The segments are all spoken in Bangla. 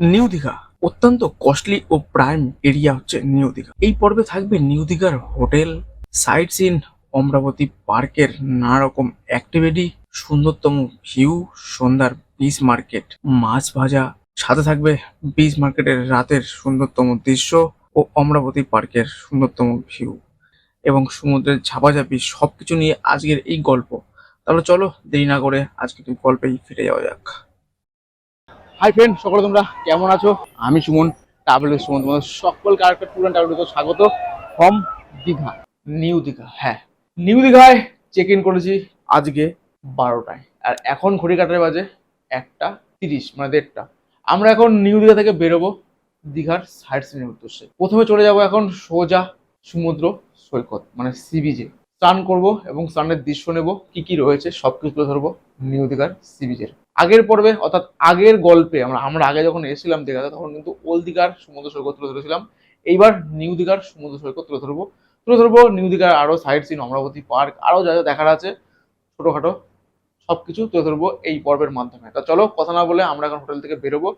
নিউ দীঘা। অত্যন্ত কস্টলি ও প্রাইম এরিয়া হচ্ছে নিউ দীঘা। এই পর্বে থাকবে নিউ দীঘার হোটেল সাইট সিন অমরাবতী পার্কের নানা রকম অ্যাক্টিভিটি সুন্দরতম ভিউ সন্ধ্যার বিচ মার্কেট মাছ ভাজা, সাথে থাকবে বিচ মার্কেটের রাতের সুন্দরতম দৃশ্য ও অমরাবতী পার্কের সুন্দরতম ভিউ এবং সমুদ্রের ঝাপাঝাপি সবকিছু নিয়ে আজকের এই গল্প। তাহলে চলো দেরি না করে আজকে তুমি গল্পেই ফিরে যাওয়া যাক। হাই ফ্রেন্ড সকলে তোমরা কেমন আছো? আমি সুমন ট্রাভেল সুমন। তোমাদের সকলকে আরেকটা ট্যুর অ্যান্ড ট্রাভেল স্বাগত ফ্রম দীঘা নিউ দীঘা। হ্যাঁ নিউ দীঘায় চেক ইন করেছি আজকে বারোটায়। আর এখন ঘড়ি কাটার বাজে একটা তিরিশ মানে দেড়টা। আমরা এখন নিউ দীঘা থেকে বেরোবো দীঘার সাইড সিনের উদ্দেশ্যে। প্রথমে চলে যাব এখন সোজা সমুদ্র সৈকত মানে সি বিচে স্নান করব এবং স্নানের দৃশ্য নেব, কি কি রয়েছে সব কিছু তুলে ধরবো নিউ দীঘার সি বিচের আগের পর্বে, অর্থাৎ আগের গল্পে, আমরা আমরা আগে যখন এসেছিলাম দীঘাতে, তখন কিন্তু ওল দীঘার সমুদ্র সৈকত তুলে ধরেছিলাম। এইবার নিউ দীঘার সমুদ্র সৈকত তুলে ধরবো। তুলে ধরবো নিউ দীঘার আরও সাইড সিন, অমরাবতী পার্ক আরও যা যা দেখার আছে, ছোটোখাটো সব কিছু তুলে ধরবো এই পর্বের মাধ্যমে। তা চলো, কথা না বলে আমরা এখন হোটেল থেকে বেরোবো,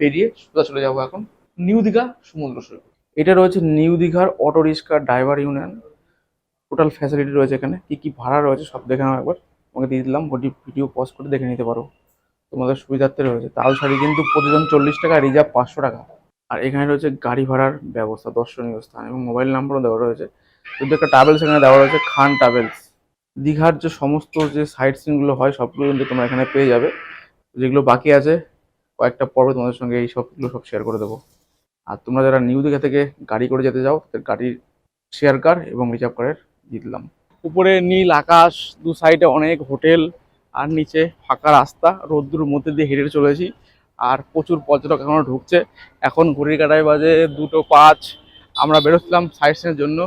বেরিয়ে সোজা চলে যাব এখন নিউ দীঘা সমুদ্র সৈকত। এটা রয়েছে নিউ দীঘার auto rickshaw driver union. Total facility রয়েছে এখানে, কি কি ভাড়া রয়েছে সব দেখে নাও একবার। আমাকে দিয়ে দিলাম ভিডিও পজ করে দেখে নিতে পারো। তোমাদের সুবিধার্থে রয়েছে। তাল শাড়ি কিন্তু প্রতিজন চল্লিশ টাকা, রিজার্ভ পাঁচশো টাকা। আর এখানে রয়েছে গাড়ি ভাড়ার ব্যবস্থা, দর্শনীয় স্থান এবং মোবাইল নাম্বারও দেওয়া রয়েছে। যদি একটা ট্রাভেলস এখানে দেওয়া রয়েছে, খান ট্রাভেলস দীঘার যে সমস্ত যে সাইট সিনগুলো হয়, সবগুলো কিন্তু তোমরা এখানে পেয়ে যাবে। যেগুলো বাকি আছে, কয়েকটা পর্বে তোমাদের সঙ্গে এই সবগুলো সব শেয়ার করে দেবো। আর তোমরা যারা নিউ দীঘা থেকে গাড়ি করে যেতে যাও তাদের গাড়ির শেয়ার কার এবং রিজার্ভ কারের দিয়ে দিলাম। উপরে নীল আকাশ, দু সাইডে অনেক হোটেল আর নিচে ফাঁকা রাস্তা, রোদ্দুর মধ্যে দিয়ে হেঁটে চলেছি আর প্রচুর পর্যটক এখনও ঢুকছে। এখন ঘড়ির কাটায় বাজে দুটো পাঁচ। আমরা বেরোচ্ছিলাম সাইড সিনের জন্য।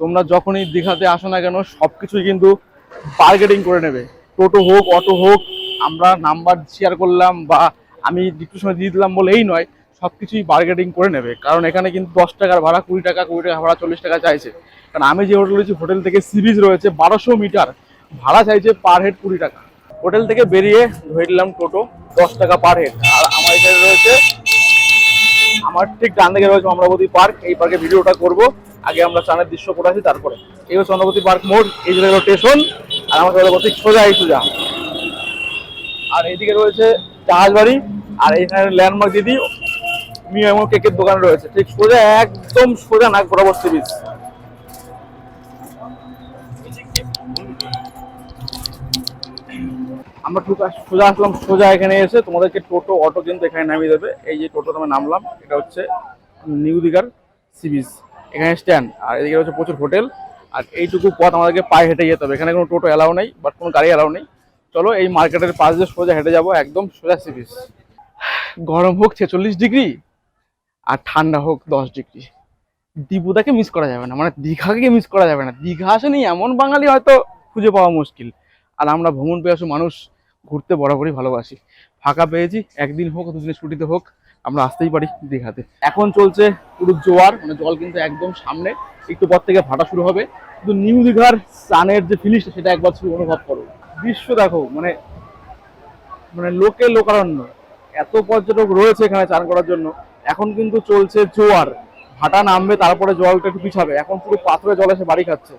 তোমরা যখনই দীঘাতে আসো না কেন সব কিছুই কিন্তু বার্গেটিং করে নেবে। টোটো হোক, অটো হোক, আমরা নাম্বার শেয়ার করলাম বা আমি একটু সময় দিয়ে দিলাম বলে এই নয় সব কিছুই বার্গেটিং করে নেবে। কারণ এখানে কিন্তু দশ টাকার ভাড়া, কুড়ি টাকা কুড়ি টাকা ভাড়া, চল্লিশ টাকা চাইছে। কারণ আমি যে হোটেল রয়েছি হোটেল থেকে সি বিচ রয়েছে, বারোশো মিটার ভাড়া চাইছে পার হেড কুড়ি টাকা। হোটেল থেকে বেরিয়ে ধরে নিলাম টোটো, দশ টাকা পার হেড আর আমার এখানে রয়েছে, আমার ঠিক ডান দিকে রয়েছে অমরাবতী পার্ক, এই পার্কে ভিডিওটা করব। আগে আমরা চানের দৃশ্য করে আসি, তারপরে। এই হচ্ছে অমরাবতী পার্ক মোড়, এই যে হলো স্টেশন আর আমার চলে বলছি, সোজা এই সোজা। আর এইদিকে রয়েছে জাহাজ বাড়ি, আর এইখানে ল্যান্ডমার্ক দিদি, মিও এমন কেকের দোকান রয়েছে। ঠিক সোজা, একদম সোজা নাক বরাবর আমরা সোজা আসলাম, সোজা এখানে এসে তোমাদেরকে টোটো, অটো কিন্তু এখানে নামিয়ে দেবে। এই যে টোটো আমি নামলাম, এটা হচ্ছে নিউ দিঘার সি বিচ এখানে স্ট্যান্ড আর এদিকে হচ্ছে প্রচুর হোটেল, আর এইটুকু পথ আমাদেরকে পায়ে হেঁটে যেতে হবে। এখানে কোনো টোটো অ্যালাউ নেই, বাট কোনো গাড়ি এলাও নেই। চলো এই মার্কেটের পাশ দিয়ে সোজা হেঁটে যাব, একদম সোজা সি বিচ গরম হোক ছেচল্লিশ ডিগ্রি, আর ঠান্ডা হোক দশ ডিগ্রি। দীপুদাকে মিস করা যাবে না মানে দীঘাকে মিস করা যাবে না। দীঘা আসেনি, এমন বাঙালি হয়তো খুঁজে পাওয়া মুশকিল। আর আমরা ভ্রমণ পেয়ে আসু মানুষ ঘুরতে বরাবরই ভালোবাসি। ফাঁকা পেয়েছি, একদিন হোক দুদিনের ছুটিতে হোক, আমরা আসতেই পারি দীঘাতে। এখন চলছে পুরো জোয়ার মানে জল কিন্তু একদম সামনে, একটু পর থেকে ভাটা শুরু হবে। কিন্তু নিউ দীঘার স্নানের যে ফিনিশটা সেটা একবার শুধু অনুভব করো। দৃশ্য দেখো মানে মানে লোকে লোকারণ্য। এত পর্যটক রয়েছে এখানে চান করার জন্য। এখন কিন্তু চলছে জোয়ার। ভাটা নামবে, তারপরে জলটা একটু পিছাবে। এখন পুরো পাথরে জল এসে বাড়ি খাচ্ছে।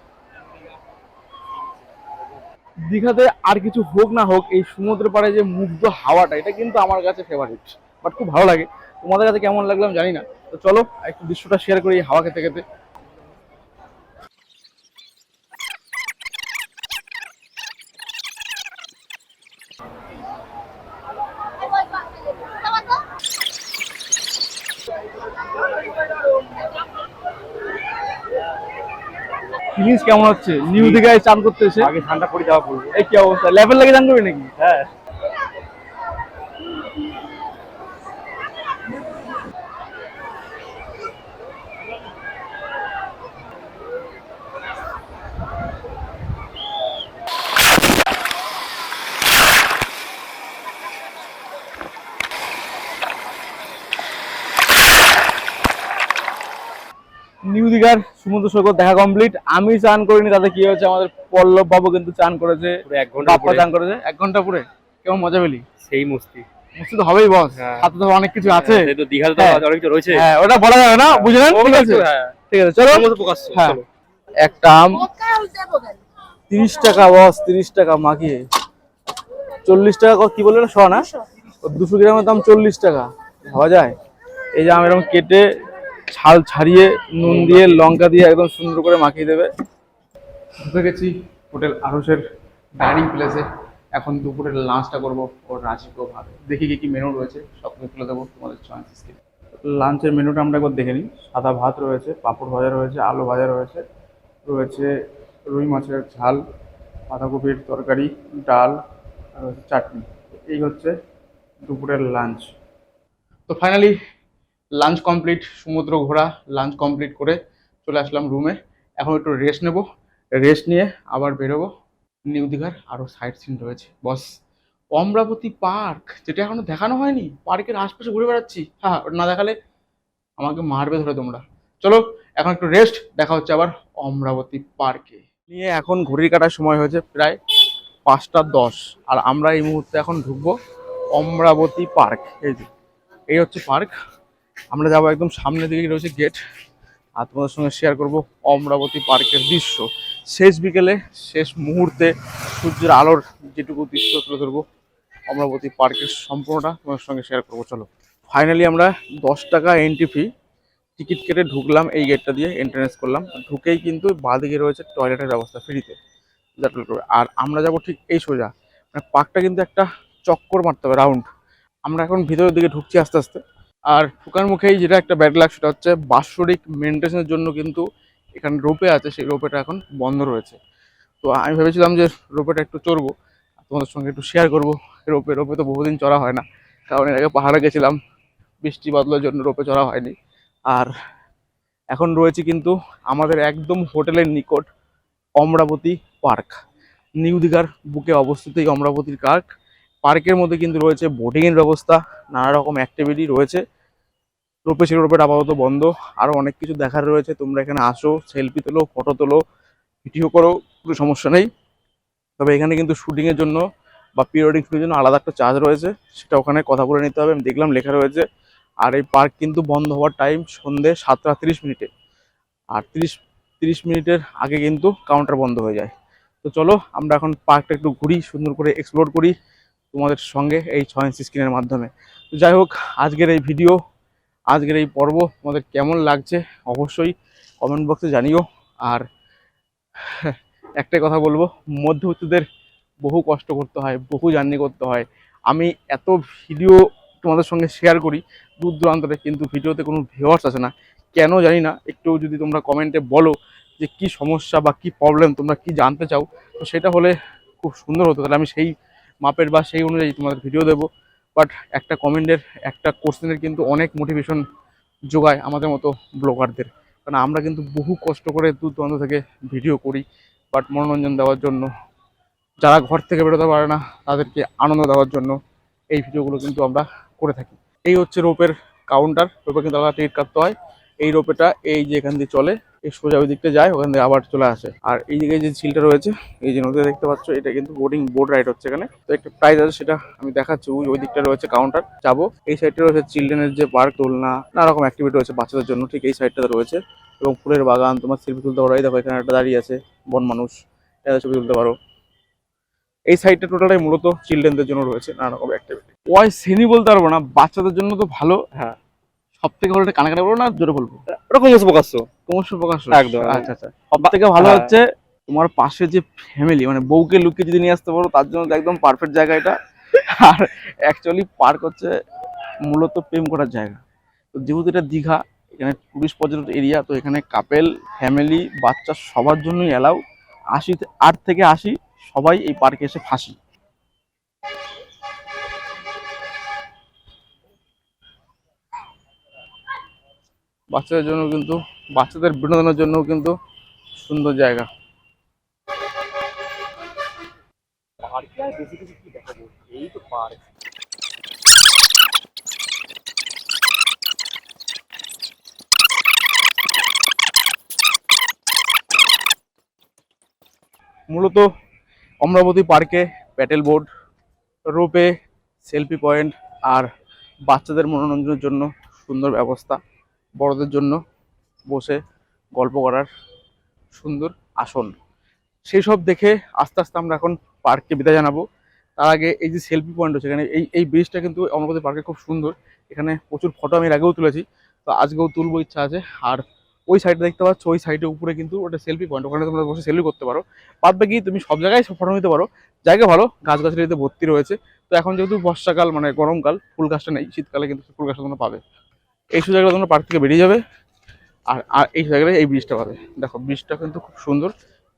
দীঘাতে আর কিছু হোক না হোক এই সমুদ্রের পাড়ে যে মুগ্ধ হাওয়াটা এটা কিন্তু আমার কাছে ফেভারিট বাট খুব ভালো লাগে তোমাদের কাছে কেমন লাগলাম জানি না তো চলো একটু দৃশ্যটা শেয়ার করি এই হাওয়া খেতে খেতে ফিলিংস কেমন হচ্ছে? নিউ দিঘায় চান করতেছে আগে ঠান্ডা পড়ে যাওয়া পড়বে এই কি অবস্থা? লেভেল লাগে চান করবি নাকি? হ্যাঁ। দীঘার সমুদ্র সৈকত দেখা কমপ্লিট আমি চান করিনি তাতে কি হয়েছে? আমাদের পল্লব বাবু কিন্তু চান করেছে। এক ঘণ্টা চান করেছে। এক ঘণ্টা পরে। কেমন মজা পেলি? সেই মস্তি। তো হবেই বস হ্যাঁ। হাতে তো অনেক কিছু আছে। তো দীঘাতে তো হ্যাঁ। অনেক কিছু রয়েছে। হ্যাঁ ওটা বলা যাবে না? বুঝলেন ঠিক আছে। হ্যাঁ। ঠিক আছে চলো। হ্যাঁ। একটা আম। তিরিশ টাকা বস তিরিশ টাকা মাখিয়ে চল্লিশ টাকা ক- কি বললে না শ না দুশো গ্রামের দাম চল্লিশ টাকা। ভাবা যায়? এই যে আম এরকম কেটে ছাল ছাড়িয়ে নুন দিয়ে, লঙ্কা দিয়ে একদম সুন্দর করে মাখিয়ে দেবে। ঢুকে গেছি হোটেল আরসের ডাইনিং প্লেসে। এখন দুপুরের লাঞ্চটা করব ওর রাজকীয় ভাবে। দেখি কি কি মেনু রয়েছে। সব তুলে দেবো তোমাদের চয়েস লাঞ্চের মেনুটা আমরা একবার দেখে নিই। সাদা ভাত রয়েছে, পাঁপড় ভাজা রয়েছে, আলু ভাজা রয়েছে রয়েছে রুই মাছের ঝাল, বাঁধাকপির তরকারি, ডাল, আর চাটনি। এই হচ্ছে দুপুরের লাঞ্চ। তো ফাইনালি লাঞ্চ কমপ্লিট সমুদ্র ঘোরা লাঞ্চ কমপ্লিট করে চলে আসলাম রুমে এখন একটু রেস্ট নেব। রেস্ট নিয়ে আবার বেরোবো। নিউ দীঘার আরও সাইট সিন রয়েছে। বস অমরাবতী পার্ক যেটা এখনও দেখানো হয়নি পার্কের আশপাশে ঘুরে বেড়াচ্ছি। হ্যাঁ ওটা না দেখালে আমাকে মারবে ধরে তোমরা। চলো, এখন একটু রেস্ট দেখা হচ্ছে আবার অমরাবতী পার্কে নিয়ে এখন ঘড়ির কাটার সময় হয়েছে প্রায় পাঁচটা দশ। আর আমরা এই মুহূর্তে এখন ঢুকবো অমরাবতী পার্ক এই যে, এই হচ্ছে পার্ক আমরা যাব একদম সামনের দিকে রয়েছে গেট আর তোমাদের সঙ্গে শেয়ার করব অমরাবতী পার্কের দৃশ্য। শেষ বিকেলে, শেষ মুহূর্তে সূর্যের আলোর যেটুকু দৃশ্য তুলে ধরবো অমরাবতী পার্কের সম্পূর্ণটা তোমাদের সঙ্গে শেয়ার করব। চলো ফাইনালি আমরা দশ টাকা এন্ট্রি ফি টিকিট কেটে ঢুকলাম এই গেটটা দিয়ে এন্ট্রেন্স করলাম। ঢুকেই কিন্তু বাঁদিকে রয়েছে টয়লেটের ব্যবস্থা ফ্রিতে আর আমরা যাব ঠিক এই সোজা। মানে পার্কটা কিন্তু একটা চক্কর মারতে হবে রাউন্ড আমরা এখন ভিতরের দিকে ঢুকছি আস্তে আস্তে। আর ঢুকার মুখেই যেটা একটা ব্যাড লাগ সেটা হচ্ছে বাৎসরিক মেনটেন্সের জন্য কিন্তু এখানে রোপে আছে, সেই রোপেটা এখন বন্ধ রয়েছে। তো আমি ভেবেছিলাম যে রোপেটা একটু চড়বো তোমাদের সঙ্গে একটু শেয়ার করব। রোপে রোপে তো বহুদিন চড়া হয় না, কারণ এর আগে পাহাড়ে গেছিলাম, বৃষ্টি বাদলের জন্য রোপে চড়া হয়নি। আর এখন রয়েছে কিন্তু আমাদের একদম হোটেলের নিকট অমরাবতী পার্ক। নিউ দীঘার বুকে অবস্থিত এই অমরাবতীর পার্ক পার্কের মধ্যে কিন্তু রয়েছে বোটিংয়ের ব্যবস্থা, নানা রকম অ্যাক্টিভিটি রয়েছে। রোপে ছিল রোপের আপাতত বন্ধ আরও অনেক কিছু দেখার রয়েছে। তোমরা এখানে আসো সেলফি তোলো ফটো তোলো ভিডিও করো, কোনো সমস্যা নেই। তবে এখানে কিন্তু শুটিংয়ের জন্য বা পিরিয়ডিক শুটিংয়ের জন্য আলাদা একটা চার্জ রয়েছে, সেটা ওখানে কথা বলে নিতে হবে। আমি দেখলাম লেখা রয়েছে, আর এই পার্ক কিন্তু বন্ধ হওয়ার টাইম সন্ধে সাতটা তিরিশ মিনিটে। আর তিরিশ তিরিশ মিনিটের আগে কিন্তু কাউন্টার বন্ধ হয়ে যায়। তো চলো, আমরা এখন পার্কটা একটু ঘুরি, সুন্দর করে এক্সপ্লোর করি। তোমাদের সঙ্গে এই ছয় ইঞ্চি স্ক্রিনের মাধ্যমে। তো যাই হোক, আজকের এই ভিডিও, আজকের এই পর্ব তোমাদের কেমন লাগছে অবশ্যই কমেন্ট বক্সে জানিও। আর একটাই কথা বলব, মধ্যবিত্তদের বহু কষ্ট করতে হয়, বহু জার্নি করতে হয়। আমি এত ভিডিও তোমাদের সঙ্গে শেয়ার করি, দূর দূরান্তরে কিন্তু ভিডিওতে কোনো ভিউয়ার্স আসে না। কেন জানি না, একটু যদি তোমরা কমেন্টে বলো যে কি সমস্যা বা কি প্রবলেম তোমরা কি জানতে চাও, তো সেটা হলে খুব সুন্দর হতো। তাহলে আমি সেই মাপের বা সেই অনুযায়ী তোমাদের ভিডিও দেবো। বাট একটা কমেন্টের একটা কোশ্চেনের কিন্তু অনেক মোটিভেশন যোগায় আমাদের মতো ব্লগারদের। কারণ আমরা কিন্তু বহু কষ্ট করে দূর দূরান্ত থেকে ভিডিও করি বাট মনোরঞ্জন দেওয়ার জন্য, যারা ঘর থেকে বেরোতে পারে না, তাদেরকে আনন্দ দেওয়ার জন্য এই ভিডিওগুলো কিন্তু আমরা করে থাকি। এই হচ্ছে রোপের কাউন্টার রোপে কিন্তু আলাদা টিকিট কাটতে হয়। এই রোপেটা এই যে এখান দিয়ে চলে, এই সোজা ওই দিকটা যায়, ওখান থেকে আবার চলে আসে। আর এই দিকে যে ঝিলটা রয়েছে, এই যে নদীতে দেখতে পাচ্ছ, এটা কিন্তু বোটিং বোট রাইড হচ্ছে এখানে। তো একটা প্রাইস আছে সেটা আমি দেখাচ্ছি, ওই ওই দিকটা রয়েছে কাউন্টার যাব। এই সাইডটা রয়েছে চিলড্রেনের যে পার্ক দোলনা নানা রকম অ্যাক্টিভিটি রয়েছে বাচ্চাদের জন্য, ঠিক এই সাইডটাতে রয়েছে। এবং ফুলের বাগান, তোমার সেলফি তুলতে পারো, এই দেখো এখানে একটা দাঁড়িয়ে আছে, বন মানুষ এটা ছবি তুলতে পারো। এই সাইডটা টোটালটাই মূলত চিলড্রেনদের জন্য রয়েছে নানা রকম অ্যাক্টিভিটি ওয়াই শ্রেণি বলতে পারব না, বাচ্চাদের জন্য তো ভালো। হ্যাঁ। সব থেকে ভালো কানে কানে বলব না জোরে বলব? ওটা ক্রমশ প্রকাশ্য ক্রমশ প্রকাশ একদম। আচ্ছা আচ্ছা। সব থেকে ভালো হ্যাঁ। হচ্ছে তোমার পাশে যে ফ্যামিলি মানে বউকে লুকিয়ে যদি নিয়ে আসতে পারো তার জন্য একদম পারফেক্ট জায়গা এটা। আর অ্যাকচুয়ালি পার্ক হচ্ছে মূলত প্রেম করার জায়গা। তো যেহেতু এটা দীঘা এখানে টুরিস্ট পর্যটন এরিয়া তো এখানে কাপেল ফ্যামিলি বাচ্চা সবার জন্যই অ্যালাউ আশি আট থেকে আশি সবাই এই পার্কে এসে ফাঁসি। বাচ্চাদের জন্য কিন্তু, বাচ্চাদের বিনোদনের জন্য কিন্তু সুন্দর জায়গা। মূলত অমরাবতী পার্কে প্যাটেল বোর্ড, রোপে, সেলফি পয়েন্ট আর বাচ্চাদের মনোরঞ্জনের জন্য সুন্দর ব্যবস্থা। বড়দের জন্য বসে গল্প করার সুন্দর আসন। সেই সব দেখে আস্তে আস্তে আমরা এখন পার্ককে বিদায় জানাব। তার আগে এই যে সেলফি পয়েন্ট হচ্ছে এখানে এই এই ব্রিজটা কিন্তু অমরাবতী পার্কে খুব সুন্দর। এখানে প্রচুর ফটো আমি আগেও তুলেছি। তো আজকেও তুলবো, ইচ্ছা আছে। আর ওই সাইডে দেখতে পাচ্ছ, ওই সাইডের উপরে কিন্তু ওটা সেলফি পয়েন্ট ওখানে তোমরা বসে সেলফি করতে পারো। বাদ বাকি তুমি সব জায়গায় ফটো নিতে পারো। জায়গা ভালো, গাছগাছালিতে ভর্তি রয়েছে। তো এখন যেহেতু বর্ষাকাল মানে গরমকাল, ফুল গাছটা নেই, শীতকালে কিন্তু ফুল গাছটা তোমরা পাবে। এই সব জায়গাটা তোমরা পার্ক থেকে বেরিয়ে যাবে। আর আর এই জায়গায় এই ব্রিজটা পাবে। দেখো ব্রিজটা কিন্তু খুব সুন্দর।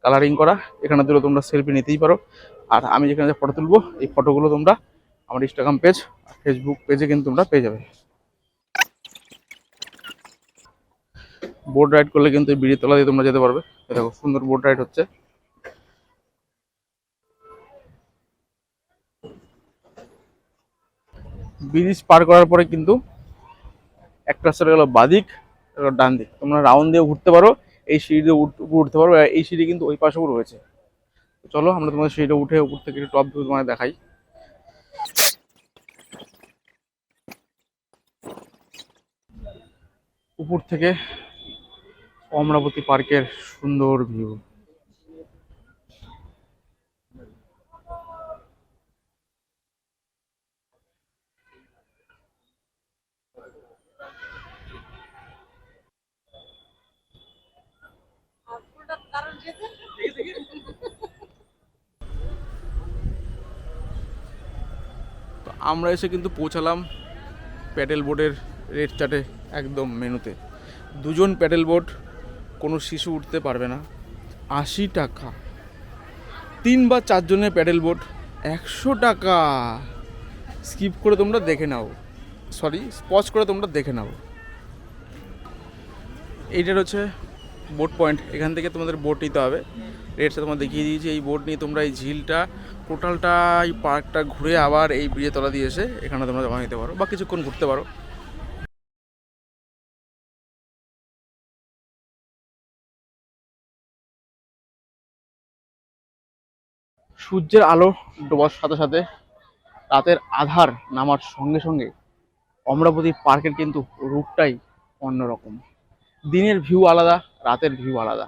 কালারিং করা, এখানে দিলেও তোমরা সেলফি নিতেই পারো। আর আমি যেখানে যে ফটো তুলবো, এই ফটোগুলো তোমরা আমার ইনস্টাগ্রাম পেজ আর ফেসবুক পেজে কিন্তু তোমরা পেয়ে যাবে। বোট রাইড করলে কিন্তু এই তলা দিয়ে তোমরা যেতে পারবে। দেখো, সুন্দর বোট রাইড হচ্ছে। ব্রিজ পার করার পরে কিন্তু একটা রাস্তা গেল বাদিক ডান দিক। তোমরা রাউন্ড দিয়ে ঘুরতে পারো, এই সিঁড়ি দিয়ে উঠতে পারো, এই সিঁড়ি কিন্তু ওই পাশেও রয়েছে। চলো, আমরা তোমাদের সিঁড়িটা উঠে উপর থেকে টপ ভিউ তোমাদের দেখাই। উপর থেকে অমরাবতী পার্কের সুন্দর ভিউ আমরা এসে কিন্তু পৌঁছালাম প্যাডেল বোর্ডের রেট চার্টে একদম মেনুতে। দুজন প্যাডেল বোর্ড, কোনো শিশু উঠতে পারবে না। আশি টাকা। তিন বা চারজনের প্যাডেল বোর্ড, একশো টাকা। স্কিপ করে তোমরা দেখে নাও। সরি স্পজ করে তোমরা দেখে নাও। এইটার হচ্ছে বোট পয়েন্ট এখান থেকে তোমাদের বোট নিতে হবে। রেটটা তোমার দেখিয়ে দিয়েছি, এই বোট নিয়ে তোমরা এই ঝিলটা টোটালটা এই পার্কটা ঘুরে আবার এই ব্রিজের তলা দিয়ে এসে এখানে তোমরা জমা নিতে পারো বা কিছুক্ষণ ঘুরতে পারো। সূর্যের আলো ডোবার সাথে সাথে রাতের আধার নামার সঙ্গে সঙ্গে অমরাবতী পার্কের কিন্তু রূপটাই অন্যরকম। দিনের ভিউ আলাদা রাতের ভিউ আলাদা।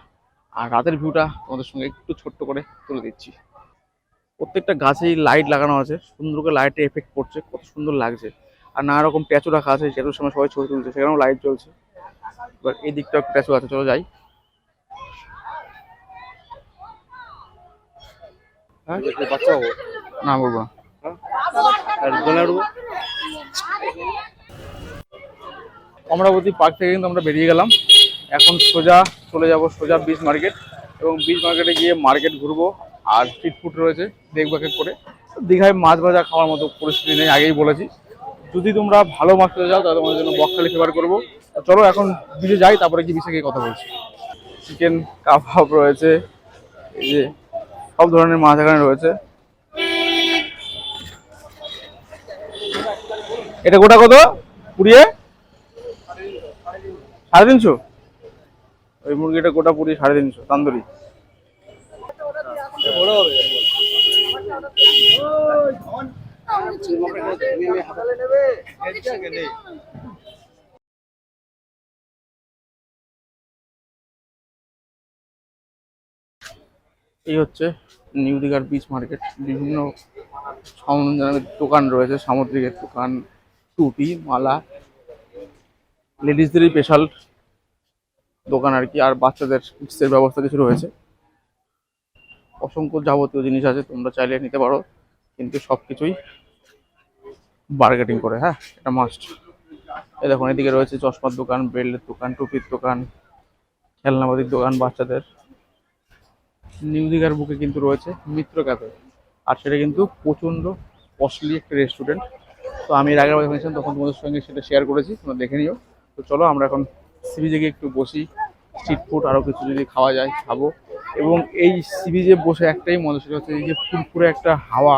আর রাতের ভিউটা তোমাদের সঙ্গে একটু ছোট্ট করে তুলে দিচ্ছি। প্রত্যেকটা গাছেই লাইট লাগানো আছে সুন্দর করে লাইটের এফেক্ট পড়ছে কত সুন্দর লাগছে। আর নানা রকম প্যাচু রাখা আছে যেটার সময় সবাই ছবি তুলছে সেখানেও লাইট জ্বলছে। এবার এই দিকটা প্যাচু আছে চলো যাই। হ্যাঁ? না বলব না। আর অমরাবতী পার্ক থেকে কিন্তু আমরা বেরিয়ে গেলাম। এখন সোজা চলে যাব সোজা বিচ মার্কেট এবং বিচ মার্কেটে গিয়ে মার্কেট ঘুরবো আর স্ট্রিট ফুড রয়েছে, দেখব এক করে। দীঘায় মাছ ভাজা খাওয়ার মতো পরিস্থিতি নেই, আগেই বলেছি। যদি তোমরা ভালো মাছ খেতে যাও তাহলে তোমাদের জন্য বকখালি ফেভার করব। চলো এখন বিচে যাই, তারপরে কি বিচে গিয়ে কথা বলছি। চিকেন কাবাব রয়েছে, এই যে সব ধরনের মাছ এখানে রয়েছে। এটা গোটা কত? পুড়িয়ে সাড়ে তিনশো? ওই মুরগিটা গোটা পুরি সাড়ে তিনশো, তান্দুরি। এই হচ্ছে নিউ দীঘার বিচ মার্কেট বিভিন্ন সরঞ্জামের দোকান রয়েছে, সামুদ্রিকের দোকান, টুপি, মালা। লেডিসদেরই স্পেশাল দোকান আর কি, আর বাচ্চাদের কিডসের ব্যবস্থা কিছু রয়েছে। অসংখ্য যাবতীয় জিনিস আছে, তোমরা চাইলে নিতে পারো, কিন্তু সব কিছুই বার্গেটিং করে হ্যাঁ এটা মাস্ট এ দেখুন, এদিকে রয়েছে চশমার দোকান, বেল্টের দোকান, টুপির দোকান খেলনাবাতির দোকান বাচ্চাদের। নিউ দীঘার বুকে কিন্তু রয়েছে মিত্র ক্যাফে আর সেটা কিন্তু প্রচণ্ড কস্টলি একটা রেস্টুরেন্ট তো আমি এর আগের তখন তোমাদের সঙ্গে সেটা শেয়ার করেছি, তোমরা দেখে নিও। তো চলো আমরা এখন সি বিচে গিয়ে একটু বসি। স্ট্রিট ফুড আরও কিছু যদি খাওয়া যায়, খাব। এবং এই সি বিচে বসে একটাই মজা, সেটা হচ্ছে এই যে ফুরফুরে একটা হাওয়া,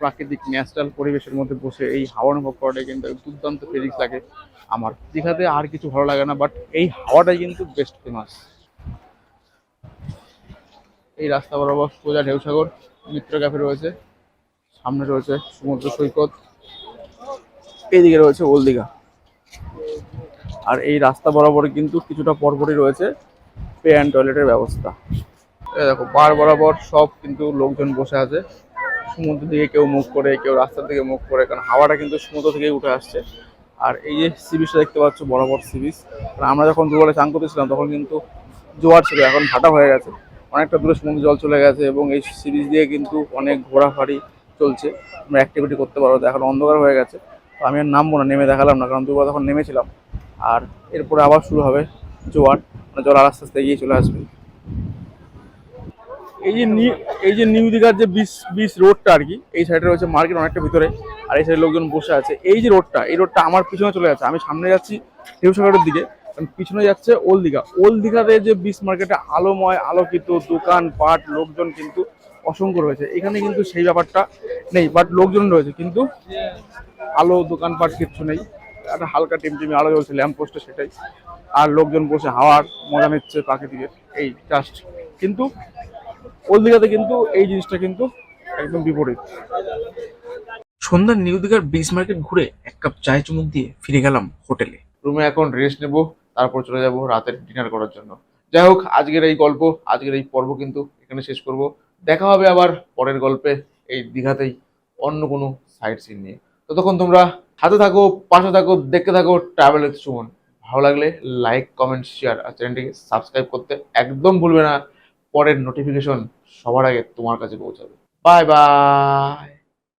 প্রাকৃতিক ন্যাচারাল পরিবেশের মধ্যে বসে এই হাওয়া অনুভব করাটাই কিন্তু দুর্দান্ত ফিলিংস লাগে আমার। দীঘাতে আর কিছু ভালো লাগে না বাট এই হাওয়াটাই কিন্তু বেস্ট ফেমাস এই রাস্তা বরাবর সোজা ঢেউসাগর, মিত্র ক্যাফে রয়েছে, সামনে রয়েছে সমুদ্র সৈকত, এইদিকে রয়েছে ওল্ড দীঘা। আর এই রাস্তা বরাবর কিন্তু কিছুটা পরপরই রয়েছে পে অ্যান্ড টয়লেটের ব্যবস্থা। দেখো বার বরাবর সব কিন্তু লোকজন বসে আছে। সমুদ্র দিকে কেউ মুখ করে, কেউ রাস্তার দিকে মুখ করে, কারণ হাওয়াটা কিন্তু সমুদ্র থেকেই উঠে আসছে। আর এই যে সি বিচটা দেখতে পাচ্ছ, বরাবর সি বিচ আমরা যখন দুপুরে চান করতেছিলাম তখন কিন্তু জোয়ার ছিল, এখন ভাটা হয়ে গেছে। অনেকটা দূরে সমুদ্র জল চলে গেছে এবং এই সি বিচ দিয়ে কিন্তু অনেক ঘোরাফাড়ি চলছে। আমরা অ্যাক্টিভিটি করতে পারব এখন অন্ধকার হয়ে গেছে। তো আমি আর নামবো না, নেমে দেখালাম না, কারণ দুপুরে তখন নেমেছিলাম আর এরপরে আবার শুরু হবে জোয়ার মানে জল আস্তে আস্তে এগিয়ে চলে আসবে। এই যে এই যে নিউ দীঘার যে বিচ বিচ রোডটা আর কি, এই সাইডে রয়েছে মার্কেট অনেকটা ভিতরে, আর এই সাইডে লোকজন বসে আছে। এই যে রোডটা, এই রোডটা আমার পিছনে চলে যাচ্ছে। আমি সামনে যাচ্ছি ঢেউসাগরের দিকে পিছনে যাচ্ছে ওল্ড দীঘা। ওল্ড দীঘাতে যে বিচ মার্কেটে আলোময়, আলোকিত দোকান, পাট, লোকজন কিন্তু অসংখ্য রয়েছে। এখানে কিন্তু সেই ব্যাপারটা নেই বাট লোকজন রয়েছে। কিন্তু আলো, দোকানপাট কিচ্ছু নেই। একটা হালকা টিমটিমি আলো জ্বলছে ল্যাম্প পোস্টে সেটাই। আর লোকজন বসে হাওয়ার মজা নিচ্ছে প্রাকৃতিকের এই জাস্ট কিন্তু ওল্ড দীঘাতে কিন্তু এই জিনিসটা কিন্তু একদম বিপরীত। সন্ধ্যার নিউ দীঘার বিচ মার্কেট ঘুরে এক কাপ চায় চুমুক দিয়ে ফিরে গেলাম হোটেলে। রুমে এখন রেস্ট নেব তারপর চলে যাব রাতের ডিনার করার জন্য। যাই হোক আজকের এই গল্প আজকের এই পর্ব কিন্তু এখানে শেষ করব। দেখা হবে আবার পরের গল্পে এই দীঘাতেই অন্য কোনো সাইট সিন নিয়ে। ততক্ষণ তোমরা হাতে থাকো, পাশে থাকো, দেখতে থাকো ট্রাভেল সুমন। ভালো লাগলে লাইক কমেন্ট শেয়ার আর চ্যানেলটিকে সাবস্ক্রাইব করতে একদম ভুলবে না। পরের নোটিফিকেশন সবার আগে তোমার কাছে পৌঁছাবে। Bye bye